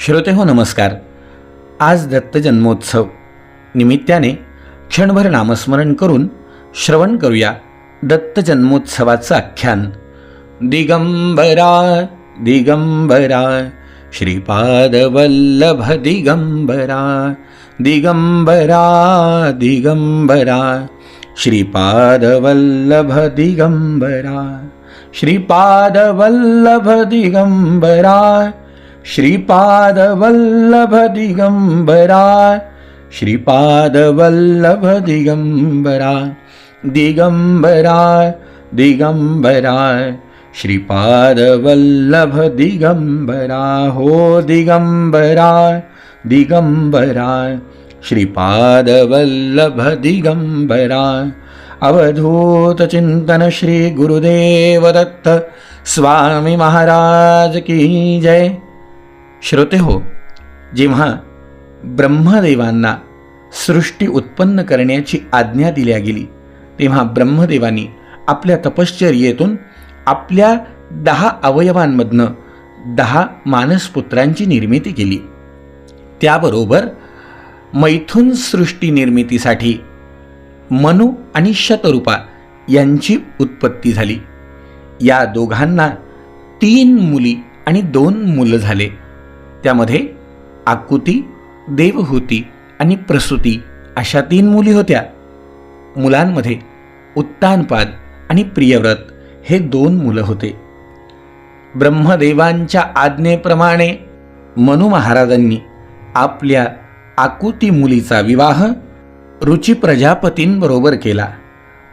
श्रोते हो नमस्कार. आज दत्त जन्मोत्सव निमित्ताने क्षणभर नामस्मरण करून श्रवण करूया दत्त जन्मोत्सवाचं आख्यान. दिगंबरा दिगंबरा श्रीपादवल्लभ दिगंबरा दिगंबरा दिगंबरा श्रीपादवल्लभ दिगंबरा श्रीपादवल्लभ दिगंबरा श्रीपादवल्लभदिगम्बरा श्रीपादवल्लभदिगम्बरा दिगम्बरा दिगम्बरा श्रीपादवल्लभदिगम्बरा हो दिगम्बरा दिगम्बरा श्रीपादवल्लभदिगम्बरा अवधूतचिन्तन श्रीगुरुदेवदत्त स्वामी महाराज की जय। श्रोते हो जेव्हा ब्रह्मदेवांना सृष्टी उत्पन्न करण्याची आज्ञा दिल्या गेली तेव्हा ब्रह्मदेवानी आपल्या तपश्चर्येतून आपल्या दहा अवयवांमधनं दहा मानसपुत्रांची निर्मिती केली. त्याबरोबर मैथुन सृष्टी निर्मितीसाठी मनु आणि शतरूपा यांची उत्पत्ती झाली. या दोघांना तीन मुली आणि दोन मुलं झाले. त्यामध्ये आकुती देवहूती आणि प्रसूती अशा तीन मुली होत्या. मुलांमध्ये उत्तानपाद आणि प्रियव्रत हे दोन मुलं होते. ब्रह्मदेवांच्या आज्ञेप्रमाणे मनु महाराजांनी आपल्या आकुती मुलीचा विवाह रुची प्रजापतींबरोबर केला.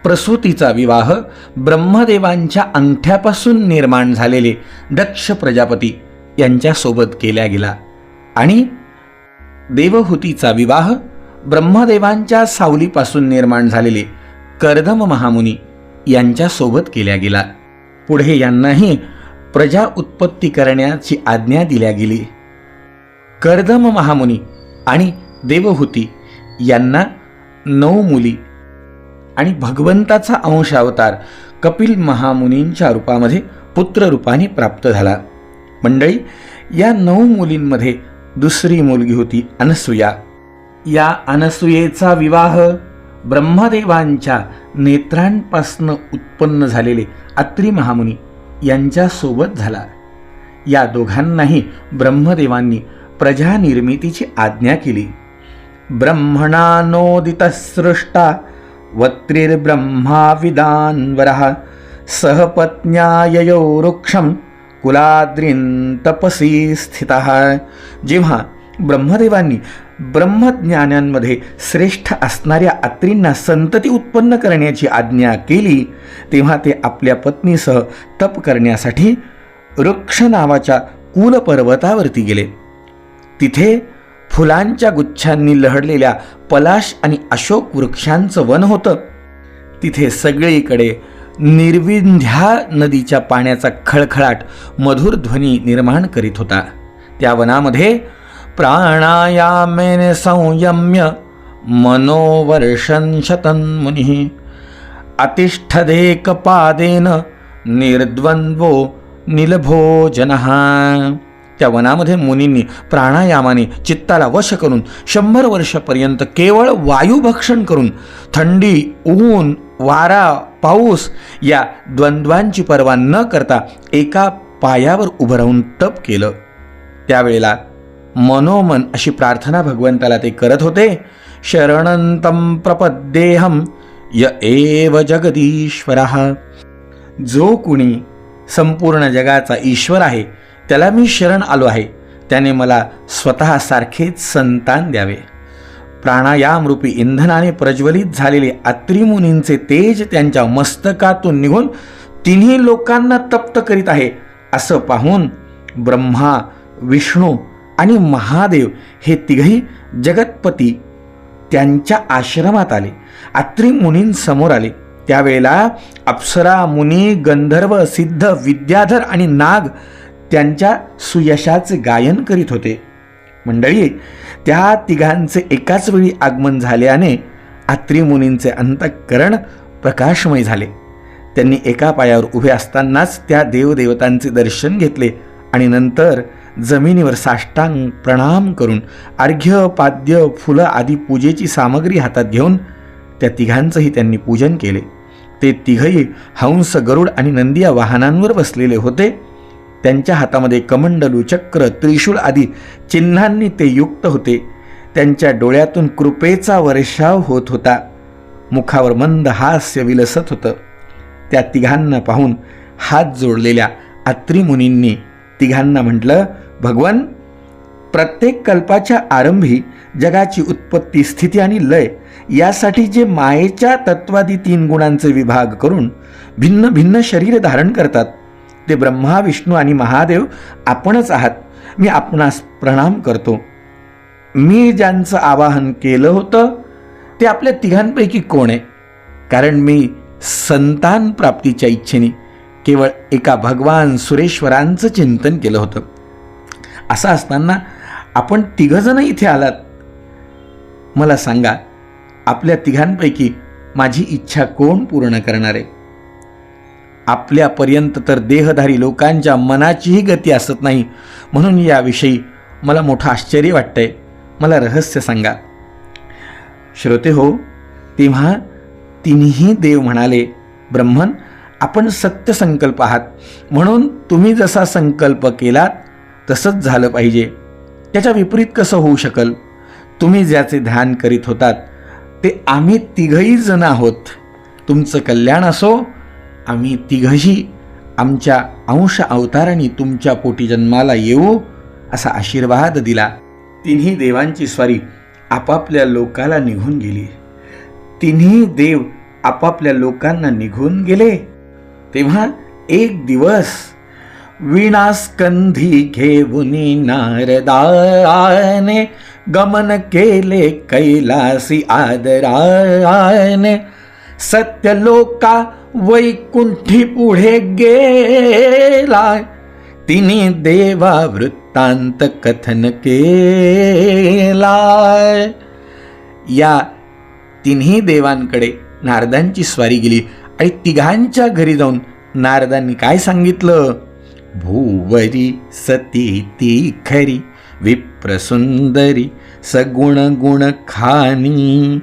प्रसूतीचा विवाह ब्रह्मदेवांच्या अंगठ्यापासून निर्माण झालेले दक्ष प्रजापती यांच्यासोबत केला गेला. आणि देवहूतीचा विवाह ब्रह्मदेवांच्या सावलीपासून निर्माण झालेले कर्दम महामुनी यांच्यासोबत केला गेला. पुढे यांनाही प्रजा उत्पत्ती करण्याची आज्ञा दिल्या गेली. कर्दम महामुनी आणि देवहूती यांना नऊ मुली आणि भगवंताचा अंश अवतार कपिल महामुनींच्या रूपामध्ये पुत्ररूपाने प्राप्त झाला. मंडळी या नऊ मुलींमध्ये दुसरी मुलगी होती अनसुया. या अनसुयेचा विवाह ब्रह्मदेवांच्या नेत्रांपासनं उत्पन्न झालेले अत्री महामुनी यांच्यासोबत झाला. या दोघांनाही ब्रह्मदेवांनी प्रजानिर्मितीची आज्ञा केली. ब्रह्मणानोदितसृष्टा वत्रिर्ब्रह्माविदान्वरः सहपत्न्याययो वृक्षं कुलाद्रीं तपसी स्थित. जेव्हा ब्रह्मदेवांनी ब्रह्मज्ञानांमध्ये श्रेष्ठ असणाऱ्या अत्रींना संतती उत्पन्न करण्याची आज्ञा केली तेव्हा ते आपल्या पत्नीसह तप करण्यासाठी वृक्ष नावाच्या कुलपर्वतावरती गेले. तिथे फुलांच्या गुच्छांनी लहडलेल्या पलाश आणि अशोक वृक्षांचं वन होतं. तिथे सगळीकडे निर्विंध्या नदीच्या पाण्याचा खळखळाट मधुर ध्वनी निर्माण करीत होता. त्या वनामध्ये प्राणायामेने संयम्य मनोवर्षन् शतन्मुनिः अतिष्ठदेकपादेन निर्द्वंद्वो निलभोजनः त्या वनामध्ये मुनींनी प्राणायामाने चित्ताला वश करून शंभर वर्षापर्यंत केवळ वायुभक्षण करून थंडी ऊन वारा पाऊस या द्वंद्वांची पर्वा न करता एका पायावर उभं राहून तप केलं. त्यावेळेला मनोमन अशी प्रार्थना भगवंताला ते करत होते शरणंतम प्रपद्देहम य एव जगदीश्वर. जो कुणी संपूर्ण जगाचा ईश्वर आहे त्याला मी शरण आलो आहे. त्याने मला स्वतःसारखेच संतान द्यावे. प्राणायामरूपी इंधनाने प्रज्वलित झालेले अत्रिमुनींचे तेज त्यांच्या मस्तकातून निघून तिन्ही लोकांना तप्त करीत आहे असं पाहून ब्रह्मा विष्णू आणि महादेव हे तिघही जगतपती त्यांच्या आश्रमात आले. अत्रि मुनींसमोर आले. त्यावेळेला अप्सरा मुनी गंधर्व सिद्ध विद्याधर आणि नाग त्यांच्या सुयशाचे गायन करीत होते. मंडळी त्या तिघांचे एकाच वेळी आगमन झाल्याने अत्रि मुनींचे अंतःकरण प्रकाशमय झाले. त्यांनी एका पायावर उभे असतानाच त्या देवदेवतांचे दर्शन घेतले आणि नंतर जमिनीवर साष्टांग प्रणाम करून अर्घ्य पाद्य फुलं आदी पूजेची सामग्री हातात घेऊन त्या तिघांचंही त्यांनी पूजन केले. ते तिघही हंस गरुड आणि नंदी या वाहनांवर बसलेले होते. त्यांच्या हातामध्ये कमंडलू चक्र त्रिशूळ आदी चिन्हांनी ते युक्त होते. त्यांच्या डोळ्यातून कृपेचा वर्षाव होत होता. मुखावर मंद हास्य विलसत होतं. त्या तिघांना पाहून हात जोडलेल्या अत्री मुनींनी तिघांना म्हटलं भगवन प्रत्येक कल्पाच्या आरंभी जगाची उत्पत्ती स्थिती आणि लय यासाठी जे मायेच्या तत्वादी तीन गुणांचे विभाग करून भिन्न भिन्न शरीर धारण करतात ते ब्रह्मा विष्णू आणि महादेव आपणच आहात. मी आपणास प्रणाम करतो. मी ज्यांचं आवाहन केलं होतं ते आपल्या तिघांपैकी कोण आहे? कारण मी संतान प्राप्तीच्या इच्छेने केवळ एका भगवान सुरेश्वरांचं चिंतन केलं होतं. असं असताना आपण तिघजण इथे आलात. मला सांगा आपल्या तिघांपैकी माझी इच्छा कोण पूर्ण करणार आहे? आपल्यापर्यंत तर देहधारी लोकांच्या मनाचीही गती असत नाही. म्हणून याविषयी मला मोठं आश्चर्य वाटतंय. मला रहस्य सांगा. श्रोते हो तेव्हा तिन्ही देव म्हणाले ब्रह्मन आपण सत्य संकल्प आहात. म्हणून तुम्ही जसा संकल्प केलात तसंच झालं पाहिजे. त्याच्या विपरीत कसं होऊ शकल? तुम्ही ज्याचे ध्यान करीत होतात ते आम्ही तिघही जण आहोत. तुमचं कल्याण असो आम्ही तिघही आमच्या अंश अवताराने तुमच्या पोटी जन्माला येऊ असा आशीर्वाद दिला. तिन्ही देवांची स्वारी आपापल्या लोकाला निघून गेली. तिन्ही देव आपापल्या लोकांना निघून गेले. तेव्हा एक दिवस विणास्कंधी घेऊन नारदाने गमन केले कैलासी आदराने सत्यलोका वैकुंठी पुढे गेला तिने देवा वृत्तांत कथन केला या तिन्ही देवांकडे नारदांची स्वारी गेली आणि तिघांच्या घरी जाऊन नारदांनी काय सांगितलं? भूवरी सती ती खरी विप्रसुंदरी सगुण गुण खानी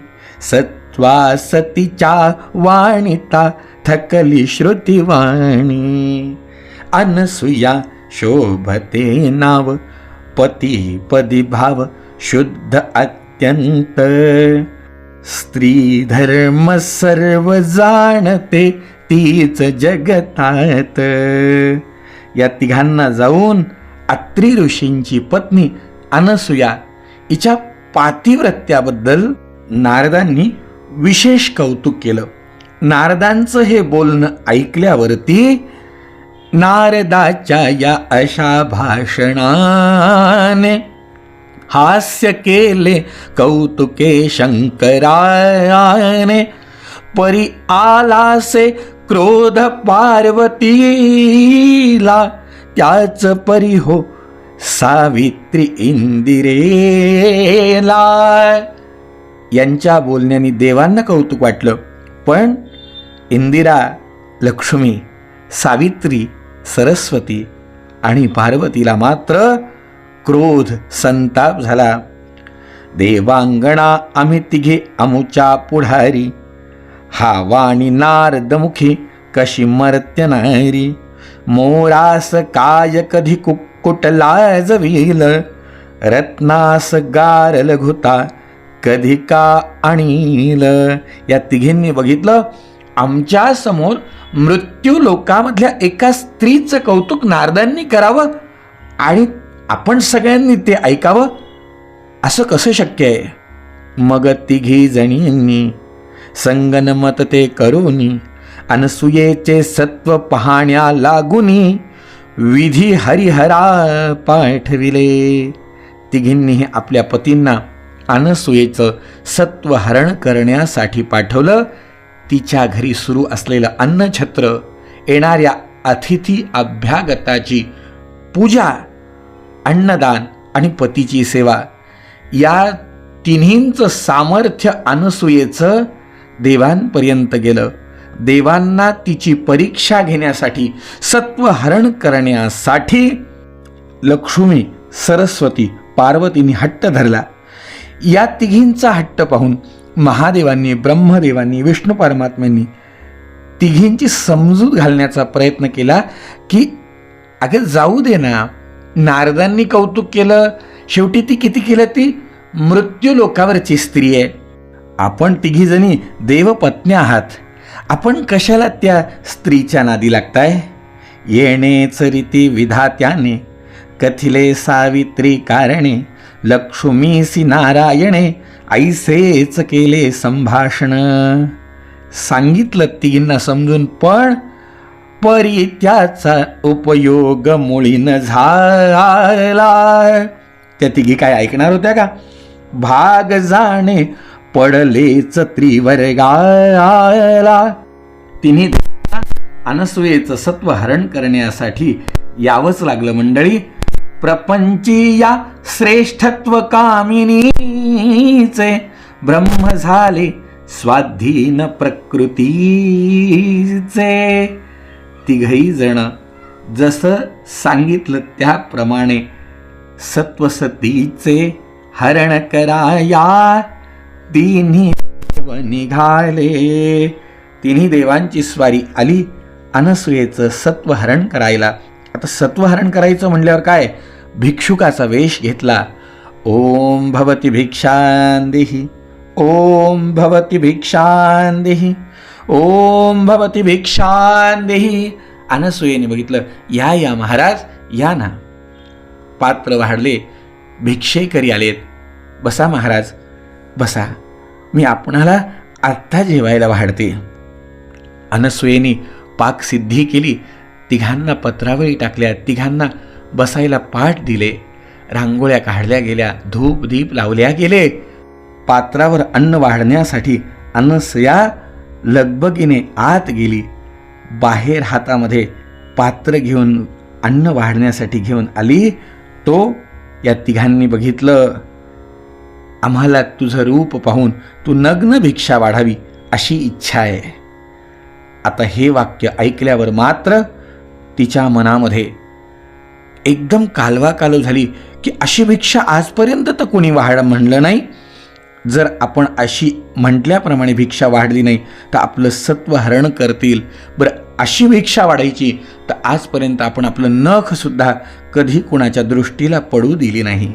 सत्वा सतीच्या वाणिता थकली श्रुतिवाणी. अनसुया शोभते नाव पती पदी भाव शुद्ध अत्यंत. स्त्री धर्म सर्व जाणते तीच जगतात. या तिघांना जाऊन अत्री ऋषींची पत्नी अनसुया हिच्या पातिव्रत्याबद्दल नारदांनी विशेष कौतुक केलं. नारदांचं हे बोलणं ऐकल्यावरती नारदाच्या या अशा भाषणाने हास्य केले कौतुके शंकराने परी आलासे क्रोध पार्वतीला त्याच परी हो सावित्री इंदिरेला. यांच्या बोलण्याने देवांना कौतुक वाटलं पण इंदिरा लक्ष्मी सावित्री सरस्वती आणि पार्वतीला मात्र क्रोध संताप झाला. देवांगणा आम्ही तिघे अमुच्या पुढारी. हा वाणी नारदमुखी कशी मरत्य नारी. मोरास काय कधी कुक्कुटला जवील. रत्नास गार लघुता कधी का आणील. या तिघींनी बघितलं आमच्यासमोर मृत्यू लोकामधल्या एका स्त्रीचं कौतुक नारदांनी करावं आणि आपण सगळ्यांनी ते ऐकावं? असं कसं शक्य आहे? मग तिघी जणींनी संगनमत ते करूनी अनसुयेचे सत्व पाहण्या लागुनी विधी हरिहरा पाठविले. तिघींनीही आपल्या पतींना अनसुयेचं सत्व हरण करण्यासाठी पाठवलं. तिच्या घरी सुरू असलेलं अन्नछत्र येणाऱ्या अतिथी अभ्यागताची पूजा अन्नदान आणि पतीची सेवा या तिन्हींचं सामर्थ्य अनसुयेचं देवांपर्यंत गेलं. देवांना तिची परीक्षा घेण्यासाठी सत्वहरण करण्यासाठी लक्ष्मी सरस्वती पार्वतीने हट्ट धरला. या तिघींचा हट्ट पाहून महादेवांनी ब्रह्मदेवांनी विष्णू परमात्म्यांनी तिघींची समजूत घालण्याचा प्रयत्न केला की अगं जाऊ दे ना. नारदांनी कौतुक केलं. शेवटी ती किती केलं? ती मृत्यू लोकावरची स्त्री आहे. आपण तिघीजणी देवपत्न्या आहात. आपण कशाला त्या स्त्रीच्या नादी लागताय? येणे चरिती विधात्याने कथिले सावित्री कारणे लक्ष्मीसी नारायणे आईसेच केले संभाषण. सांगितलं तिघींना समजून पण परी त्याचा उपयोग मुळीन झाला. त्या तिघी काय ऐकणार होत्या का? भाग जाणे पडलेच त्रिवर्गाला तिने अनसुयेचं सत्व हरण करण्यासाठी यावंच लागलं मंडळी. प्रपंची या श्रेष्ठत्व कामिनीचे ब्रह्म झाले स्वाधीन प्रकृतीचे. तिघही जण जसं सांगितलं त्याप्रमाणे सत्वसतीचे हरण कराया तिन्ही देव निघाले. तिन्ही देवांची स्वारी आली अनसुयेचं सत्वहरण करायला. आता सत्वहरण करायचं म्हणल्यावर काय? भिक्षुकाचा वेश घेतला. ओम भवती भिक्षांदिही ओम भवती भिक्षांदिही ओम भवती भिक्षांदिही अनसुयेने बघितलं या या महाराज या ना. पात्र वाढले भिक्षेकरी आलेत. बसा महाराज बसा. मी आपणाला आत्ता जेवायला वाढते. अनसुयेने पाकसिद्धी केली. तिघांना पत्रावळी टाकल्या. तिघांना बसायला पाठ दिले. रांगोळ्या काढल्या गेल्या धूप दीप लावल्या गेले. पात्रावर अन्न वाढण्यासाठी अनसया लगबगीने आत गेली. बाहेर हातामध्ये पात्र घेऊन अन्न वाढण्यासाठी घेऊन आली. तो या तिघांनी बघितलं. आम्हाला तुझं रूप पाहून तू नग्न भिक्षा वाढावी अशी इच्छा आहे. आता हे वाक्य ऐकल्यावर मात्र तिच्या मनामध्ये एकदम कालवा कालो झाली की अशी भिक्षा आजपर्यंत तर कोणी वाढ म्हणलं नाही. जर आपण अशी म्हटल्याप्रमाणे भिक्षा वाढली नाही तर आपलं सत्व हरण करतील. बरं अशी भिक्षा वाढायची तर आजपर्यंत आपण आपलं नखसुद्धा कधी कुणाच्या दृष्टीला पडू दिली नाही.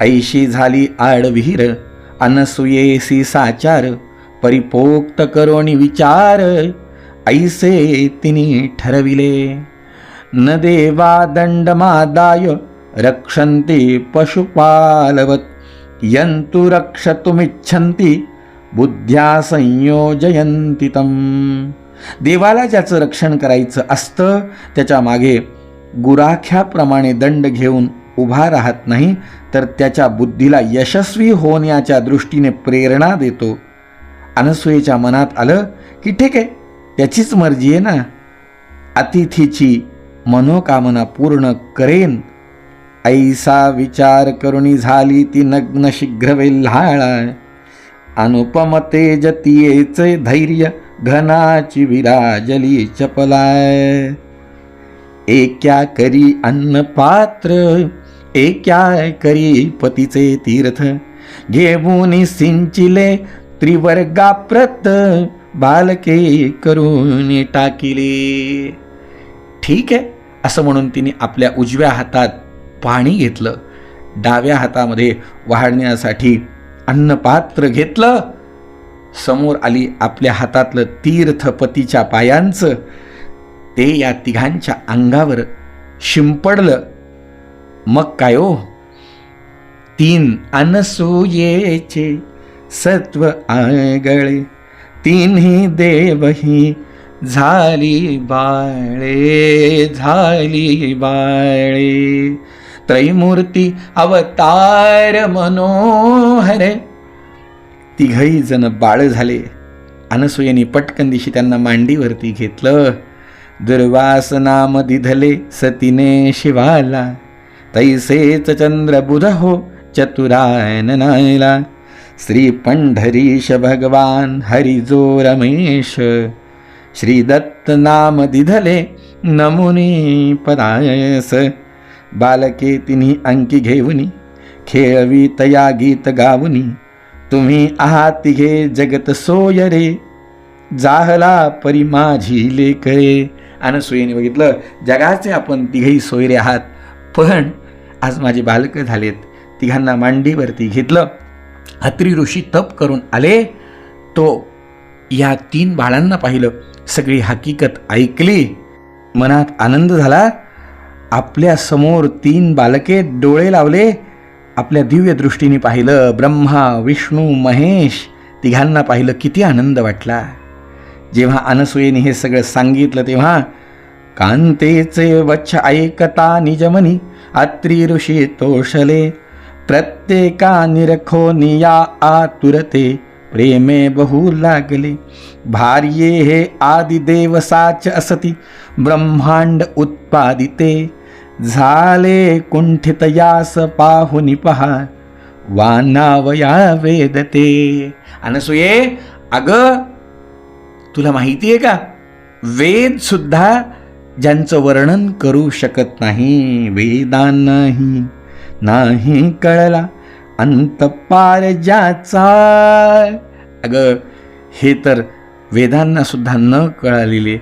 ऐशी झाली आडविहीर अनसुयेसी साचार परिपोक्त करोणी विचार ऐसे तिने ठरविले. न देवा दंडमादाय रक्षन्ति पशुपालवत्। यन्तु रक्षतुमिच्छन्ति बुद्ध्या संयोजयन्ति तम। देवाला ज्याचं रक्षण करायचं असतं त्याच्यामागे गुराख्याप्रमाणे दंड घेऊन उभा राहत नाही तर त्याच्या बुद्धीला यशस्वी होण्याच्या दृष्टीने प्रेरणा देतो. अनसुयेच्या मनात आलं की ठीक आहे त्याचीच मर्जी आहे ना? अतिथीची मनोकामना पूर्ण करेन. ऐसा विचार करुणी झाली ती नग्न शीघ्र वेल्हाळा. अनुपम तेजतीयेचे धैर्य घनाची विराजली चपलाय. एक्या करी अन्न पात्र एक्या करी पतीचे तीर्थ. घेऊन सिंचिले त्रिवर्गाप्रत बालके करून टाकिले. ठीक आहे? असं म्हणून तिने आपल्या उजव्या हातात पाणी घेतलं. डाव्या हातामध्ये वाढण्यासाठी अन्नपात्र घेतलं. समोर आली आपल्या हातातलं तीर्थपतीच्या पायांचं. ते या तिघांच्या अंगावर शिंपडलं. मग काय ओ तीन अनसूयेचे सत्व आगळे. तिन्ही देवही झाली बाळे झाली बाळे. त्रैमूर्ती अवतार मनोहर. तिघही जण बाळ झाले. अनसुयेने पटकन दिशी त्यांना मांडीवरती घेतलं. दुर्वास नाम दिधले सतीने शिवाला. तैसेच चंद्र बुध हो चतुरायन नायला. श्री पंढरीश भगवान हरिजो रमेश श्रीदत्त नाम दिधले नमुनी परायस। बालके तिन्ही अंकी घेऊनी खेळवी तया गीत गावनी तुम्ही आहात तिघे जगत सोय रे जाहला परी माझी लेकरे. अनसुयेने बघितलं जगाचे आपण तिघेही सोयरे आहात पण आज माझे बालकं झालेत तिघांना मांडीवरती घेतलं. अत्री ऋषी तप करून आले तो या तीन बाळांना पाहिलं. सगळी हकीकत ऐकली. मनात आनंद झाला. आपल्यासमोर तीन बालके डोळे लावले. आपल्या दिव्य दृष्टीने पाहिलं. ब्रह्मा विष्णू महेश तिघांना पाहिलं. किती आनंद वाटला. जेव्हा अनसुयेने हे सगळं सांगितलं तेव्हा कांतेचे वच्छ ऐकता निजमनी अत्री ऋषी तोषले प्रत्येका निरखो निया आतुरते प्रेमे बहु लागले. भार्ये हे आदिदेव साच असती ब्रह्मांड उत्पादिते. झाले कुंठित यास पाहुनी पहा वानावया वेदते. अनसुये अगं तुला माहिती आहे का? वेद सुद्धा ज्यांचं वर्णन करू शकत नाही वेदांनाही नाही कळला. अंत पार ज्याचा. अगं हे तर वेदांना सुद्धा न कळालेले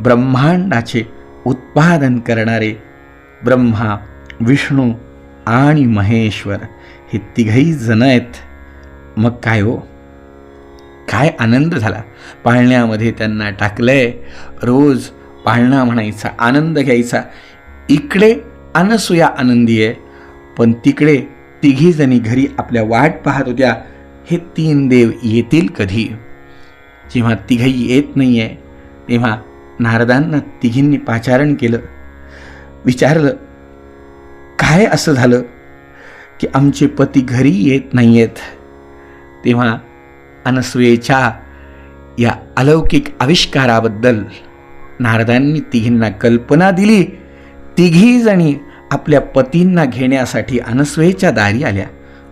ब्रह्मांडाचे उत्पादन करणारे ब्रह्मा विष्णू आणि महेश्वर हे तिघही जण आहेत. मग काय हो? काय आनंद झाला? पाळण्यामध्ये त्यांना टाकलंय. रोज पाळणा म्हणायचा आनंद घ्यायचा. इकडे अनसुया आनंदी आहे पण तिकडे तिघीजणी घरी आपल्या वाट पाहत होत्या. हे तीन देव येतील कधी? जेव्हा तिघही येत नाही आहे तेव्हा नारदांना तिघींनी पाचारण केलं. विचारलं काय असं झालं की आमचे पती घरी येत नाही आहेत तेव्हा अनसुयेच्या या अलौकिक आविष्काराबद्दल नारदांनी तिघींना कल्पना दिली. तिघी जणी आपल्या पतींना घेण्यासाठी अनसुयेच्या दारी आल्या.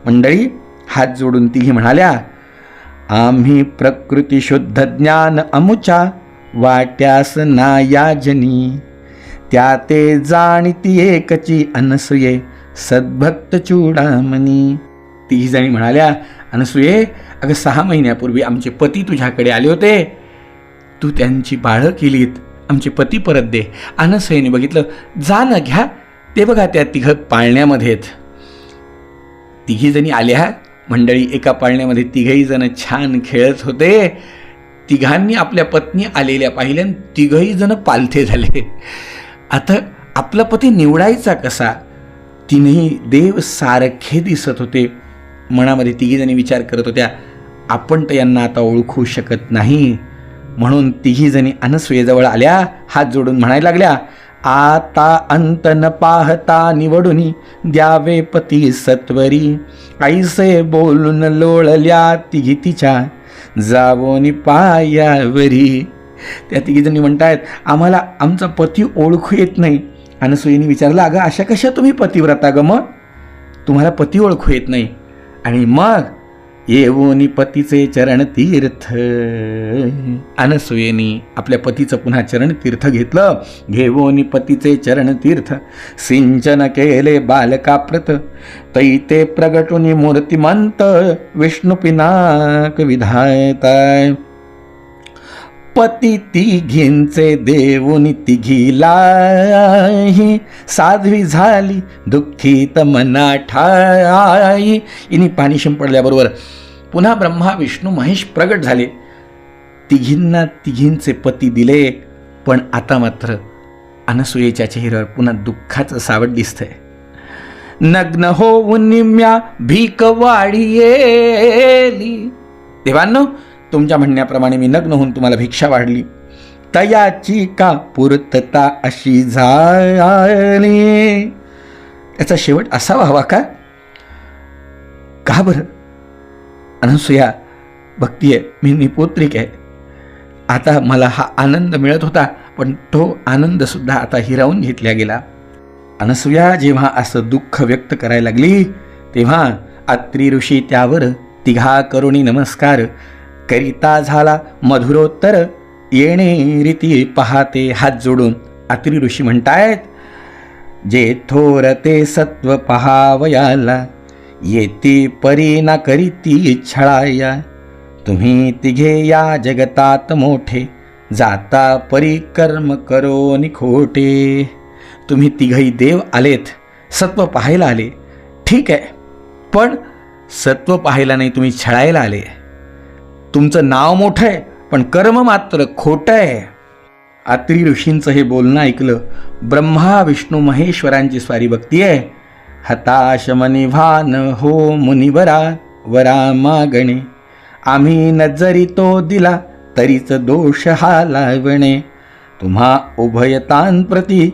मंडळी हात जोडून तिघी म्हणाल्या आम्ही प्रकृती शुद्ध ज्ञान अमुचा वाट्यास नायाजनी. त्या ते जाणती एकची अनसुये सद्भक्त चूडामणी तिघी जणी म्हणाल्या अनसुये अगं सहा महिन्यापूर्वी आमचे पती तुझ्याकडे आले होते. तू त्यांची बाळं केलीत. आमचे पती परत दे. अनसुयेने बघितलं जा ना घ्या ते बघा त्या तिघं पाळण्यामध्ये तिघीजणी तिघी जणी आल्या मंडळी एका पाळण्यामध्ये तिघही जण छान खेळत होते. तिघांनी आपल्या पत्नी आलेल्या पाहिल्या तिघही जण पालथे झाले. आता आपला पती निवडायचा कसा? तिन्ही देव सारखे दिसत होते. मनामध्ये तिघीजणी विचार करत होत्या आपण तर यांना आता ओळखू शकत नाही. म्हणून तिघीजणी अनसुयेजवळ आल्या हात जोडून म्हणायला लागल्या आता अंत न पाहता निवडून द्यावे पती सत्वरी. ऐसे बोलून लोळल्या तिघी तिच्या जावोनी पायावरी. त्या तिघीजणी म्हणतायत आम्हाला आमचा पती ओळखू येत नाही. अनसुयेने विचारलं अगं अशा कशा तुम्ही पतिव्रता ग मग? तुम्हाला पती ओळखू येत नाही. आणि मग येवोनी पतीचे चरण तीर्थ. अनसुयेनी आपल्या पतीचं पुन्हा चरण तीर्थ घेतलं. घेवोनी पतीचे चरण तीर्थ. सिंचन केले बालकाप्रत तैते प्रगटुनी मूर्तिमंत. विष्णू पिनाक विधायताय. पती तिघींचे देवनी तिघीलाही साध्वी झाली दुःखीत मना ठाई इनी पाणी शिंपडल्याबरोबर पुन्हा ब्रह्मा विष्णू महेश प्रगट झाले. तिघींना तिघींचे पती दिले पण आता मात्र अनसुयेच्या चेहऱ्यावर पुन्हा दुःखाचं सावट दिसतंय. नग्न होऊन निम्या भीक वाढी देवांनो तुमच्या म्हणण्याप्रमाणे मी नग्न होऊन तुम्हाला भिक्षा वाढली. तयाची का पूर्तता अशी झाली? याचा शेवट असा व्हावा का? का बरं? अनसुया भक्ती आहे मी निपोत्रिक आहे. आता मला हा आनंद मिळत होता पण तो आनंदसुद्धा आता हिरावून घेतला गेला. अनसुया जेव्हा असं दुःख व्यक्त करायला लागली तेव्हा अत्री ऋषी त्यावर तिघा करुणी नमस्कार करिता झाला. मधुरोत्तर येणे रीती पहाते हात जोडून. अत्री ऋषी म्हणतायत जे थोर ते सत्व पहावयाला येती परी ना करीती छळाया. तुम्ही तिघे या जगतात मोठे जाता परी कर्म करो निखोटे. तुम्ही तिघही देव आलेत सत्व पाहायला आले. ठीक आहे पण सत्व पाहायला नाही तुम्ही छळायला आले. तुमचं नाव मोठं आहे पण कर्म मात्र खोटं आहे. आत्री ऋषींचं हे बोलणं ऐकलं ब्रह्मा विष्णू महेश्वरांची स्वारी भक्ती आहे. हताश मनी भान हो मुनिवरा वरा मागणे आम्ही नजरी तो दिला तरीच दोष हा लावणे. तुम्हा उभयतांप्रती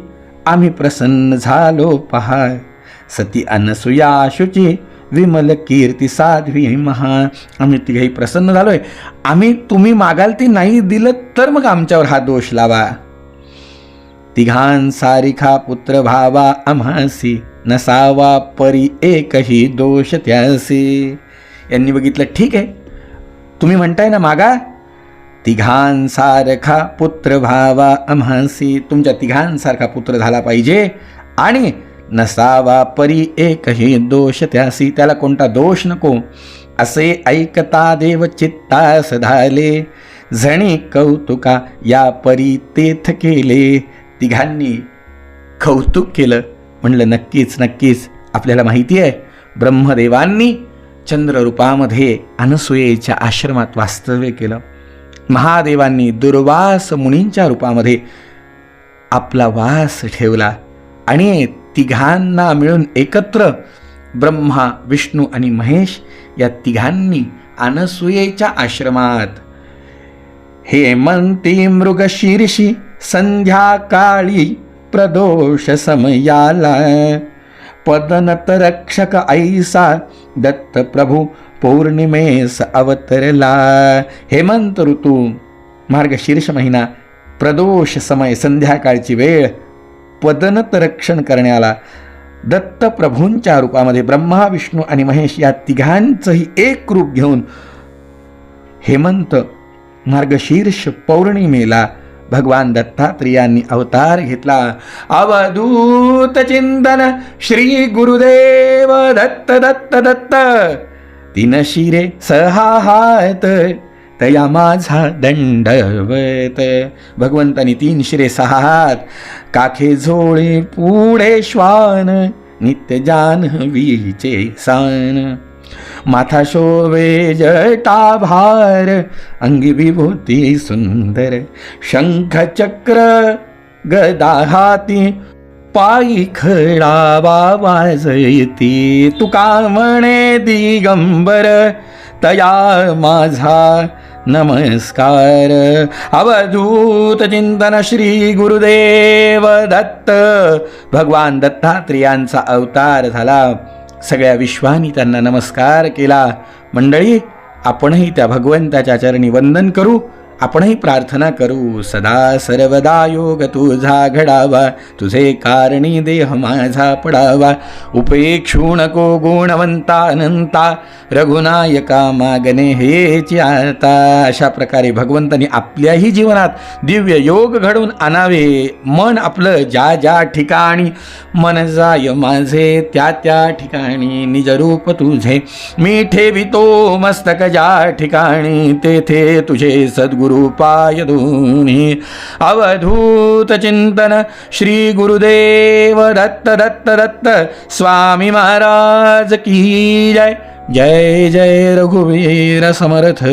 आम्ही प्रसन्न झालो पहा सती अनसुया शुची विमल कीर्ती साध्वी महा. आम्ही तिघेही प्रसन्न झालोय. आम्ही तुम्ही मागाल ती नाही दिलं तर मग आमच्यावर हा दोष लावा. तिघां सारिखा पुत्र भावा आम्हासी नसावा परी एकही दोष त्यासी. यांनी बघितलं ठीक आहे. तुम्ही म्हणताय ना मागा? तिघांसारखा पुत्र भावा आम्हासी तुमच्या तिघांसारखा पुत्र झाला पाहिजे. आणि नसावा परी एकही दोष त्यासी त्याला कोणता दोष नको? असे ऐकता देव चित्ता सधाले झणी कौतुका या परी तेथ केले. तिघांनी कौतुक केलं. म्हणलं नक्कीच नक्कीच आपल्याला माहिती आहे ब्रह्मदेवांनी चंद्ररूपामध्ये अनसुयेच्या आश्रमात वास्तव्य केलं. महादेवांनी दुर्वास मुनींच्या रूपामध्ये आपला वास ठेवला. आणि तिघांना मिळून एकत्र ब्रह्मा विष्णू आणि महेश या तिघांनी अनसुयेच्या आश्रमात. हेमंती मृगशीर्षी संध्याकाळी प्रदोष समयाला. पदनत रक्षक ऐसा दत्त प्रभू पौर्णिमेस अवतरला. हेमंत ऋतू मार्गशीर्ष महिना प्रदोष समय संध्याकाळची वेळ पदनत रक्षण करण्याला दत्त प्रभूंच्या रूपामध्ये ब्रह्मा विष्णू आणि महेश या तिघांचंही एक रूप घेऊन हेमंत मार्गशीर्ष पौर्णिमेला भगवान दत्तात्रेयांनी अवतार घेतला. अवधूत चिंतन श्री गुरुदेव दत्त दत्त दत्त. तीन शिरे सहा हात. तया माझा दंडवत भगवंतानी तीन शिरे सहा हात काखे झोळे पुढे श्वान. नित्य जान्हवीचे सान. माथा शोभे जटा भार. अंगी विभूती सुंदर. शंख चक्र गदा हाती पायी खडावा वाजयती. तुका म्हणे दिगंबर. तया माझा नमस्कार। अवधूत चिंतन श्री गुरुदेव दत्त। भगवान दत्तात्रेयांचा अवतार झाला। सगळ्या विश्वानी त्यांना नमस्कार केला। मंडळी आपणही त्या भगवंताच्या चरणी वंदन करू। आपणही प्रार्थना करू सदा सर्वदा योग तुझा घडावा तुझे कारणी देह माझा पडावा. उपेक्षू नको गुणवंता अनंता रघुनायका मागणे हेची आता. अशा प्रकारे भगवंतांनी आपल्याही जीवनात दिव्य योग घडून आणावे. मन आपलं ज्या ज्या ठिकाणी मन जाय माझे त्या त्या ठिकाणी निजरूप तुझे. मी ठेवितो मस्तक ज्या ठिकाणी तेथे तुझे सद्गुरु पाय दोन्ही अवधूत चिंतन श्री गुरुदेव दत्त दत्त दत्त। स्वामी महाराज की जय। जय जय रघुवीर समर्थ।